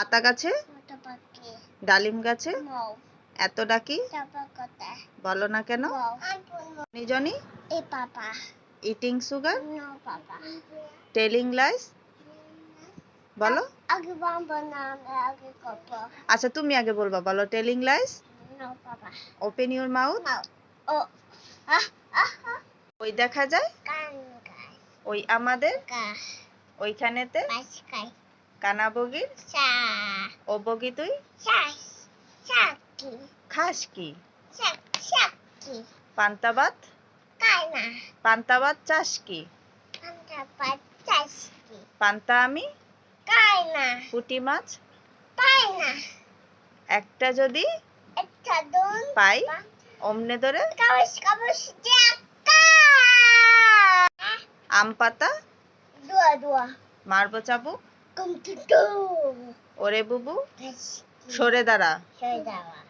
আতা গাছে? ডালিম গাছে? এত ডাকি? বলো না কেন? নিজনি ইটিং সুগার টেলিং লাইস বলো। আচ্ছা তুমি আগে বলবা বলো। Telling lies open your mouth ওই দেখা যায়? ওই আমাদের? ওইখানেতে? কানা বগির ও বগি তুই? খাস কি? পান্তাবাত? পান্তাবাত চাস কি? পান্তা আমি? পুঁটি মাছ? একটা যদি? একটা পাই। অমনে ধরে? আম পাতা? মারবো চাবুক? ওরে বুবু সরে দাঁড়া।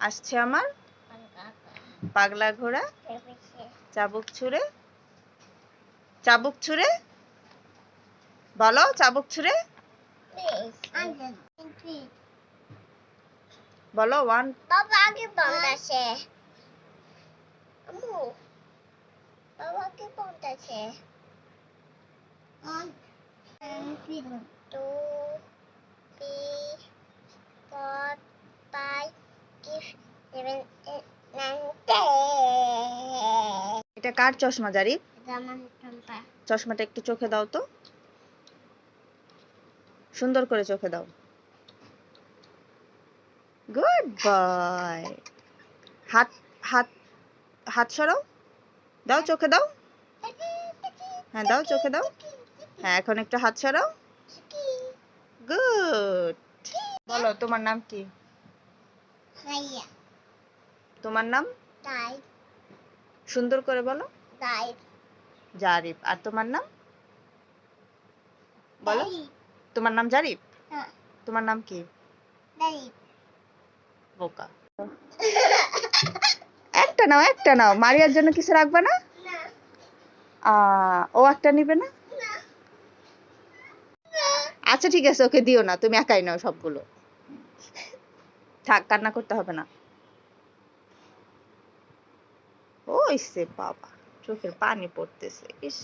আসছে আমার পাগলা ঘোড়া। চাবুক ছুঁড়ে। চাবুক ছুঁড়ে। বলো চাবুক ছুঁড়ে। বলো ওয়ান বাবা আগে বন্ধ আছে বাবা আগে বন্ধ আছে two three four five six seven eight nine ten এটা কার চশমা, জারি? চশমাটা একটু চোখে দাও তো। সুন্দর করে চোখে দাও। গুড বয় হাত হাত হাত সরাও। দাও, চোখে দাও। হ্যাঁ দাও, চোখে দাও। হ্যাঁ এখন একটু হাত সরাও গুড বলো তোমার নাম কি? তোমার নাম? সুন্দর করে বলো। জারিফ। আর তোমার নাম? বলো। তোমার নাম জারিফ? হ্যাঁ। তোমার নাম কি? বোকা। একটা নাও একটা নাও। মারিয়ার জন্য কিছু রাখবে না? ও একটা নিবে না? আচ্ছা ঠিক আছে, ওকে দিও না, তুমি একাই নাও সবগুলো। থাক, কান্না করতে হবে না। ওই সে বাবা, চোখের পানি পড়তেছে, ইস।